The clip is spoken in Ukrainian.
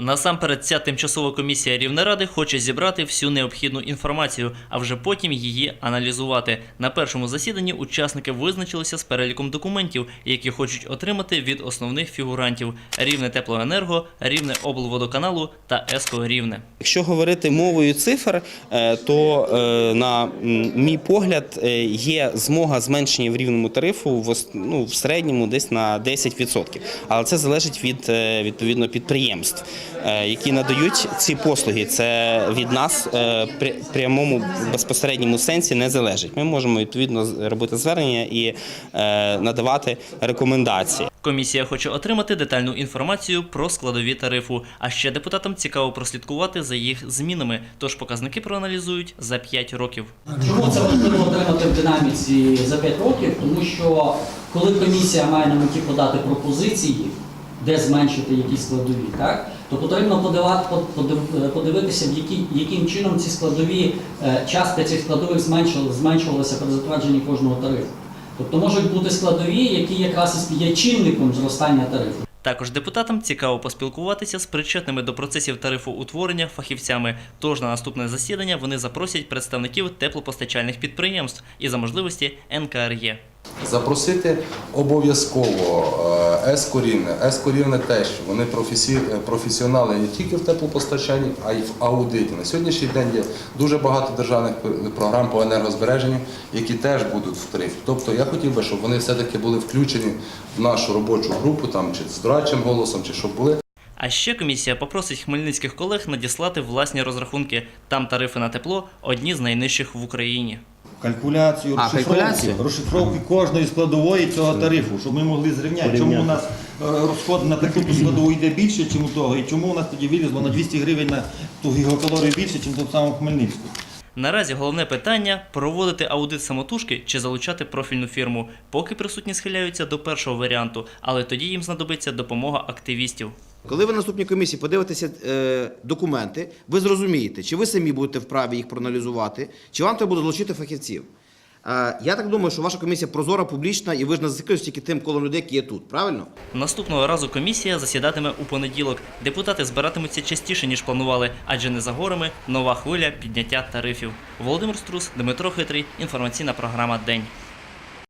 Насамперед, ця тимчасова комісія Рівнеради хоче зібрати всю необхідну інформацію, а вже потім її аналізувати. На першому засіданні учасники визначилися з переліком документів, які хочуть отримати від основних фігурантів: Рівне теплоенерго, Рівне облводоканалу та ЕСКО Рівне. Якщо говорити мовою цифр, е, то е, на мій погляд е, є змога зменшення в рівному тарифу в ну, середньому десь на 10%. Але це залежить від відповідно підприємств, які надають ці послуги. Це від нас е, при прямому безпосередньому сенсі не залежить. Ми можемо відповідно робити звернення і е, надавати рекомендації. Комісія хоче отримати детальну інформацію про складові тарифу. А ще депутатам цікаво прослідкувати за їх змінами. Тож показники проаналізують за 5 років. Чому це важливо отримати в динаміці за 5 років? Тому що коли комісія має на меті подати пропозиції, де зменшити якісь складові, так, то потрібно подивати, подив- подивитися, в які, яким чином ці складові, е, частка цих складових зменшувалася, при затвердженні кожного тарифу. Тобто можуть бути складові, які якраз є чинником зростання тарифу. Також депутатам цікаво поспілкуватися з причетними до процесів тарифоутворення фахівцями. Тож на наступне засідання вони запросять представників теплопостачальних підприємств і за можливості НКРЄ. Запросити обов'язково е, Ескорівне. Ескорівне теж вони професі- е, професіонали не тільки в теплопостачанні, а й в аудиті. На сьогоднішній день є дуже багато державних програм по енергозбереженню, які теж будуть в тарифі. Тобто я хотів би, щоб вони все-таки були включені в нашу робочу групу, там чи з дорадчим голосом, чи щоб були. А ще комісія попросить хмельницьких колег надіслати власні розрахунки. Там тарифи на тепло одні з найнижчих в Україні. Калькуляцію, А, розшифровки, калькуляцію? розшифровки кожної складової цього тарифу, щоб ми могли зрівняти, чому у нас е, розход на таку ту складову йде більше, ніж у того, і чому у нас тоді вилізло на 200 гривень на ту гігакалорію більше, ніж в тому самому Хмельницьку. Наразі головне питання проводити аудит самотужки чи залучати профільну фірму. Поки присутні схиляються до першого варіанту, але тоді їм знадобиться допомога активістів. Коли ви наступній комісії подивитеся е, документи, ви зрозумієте, чи ви самі будете вправі їх проаналізувати, чи вам треба буде залучити фахівців. Е, я так думаю, що ваша комісія прозора, публічна, і ви ж не зациклюєтесь тільки тим колом людей, які є тут, правильно? Наступного разу комісія засідатиме у понеділок. Депутати збиратимуться частіше ніж планували, адже не за горами нова хвиля підняття тарифів. Володимир Струс, Дмитро Хитрий. Інформаційна програма День.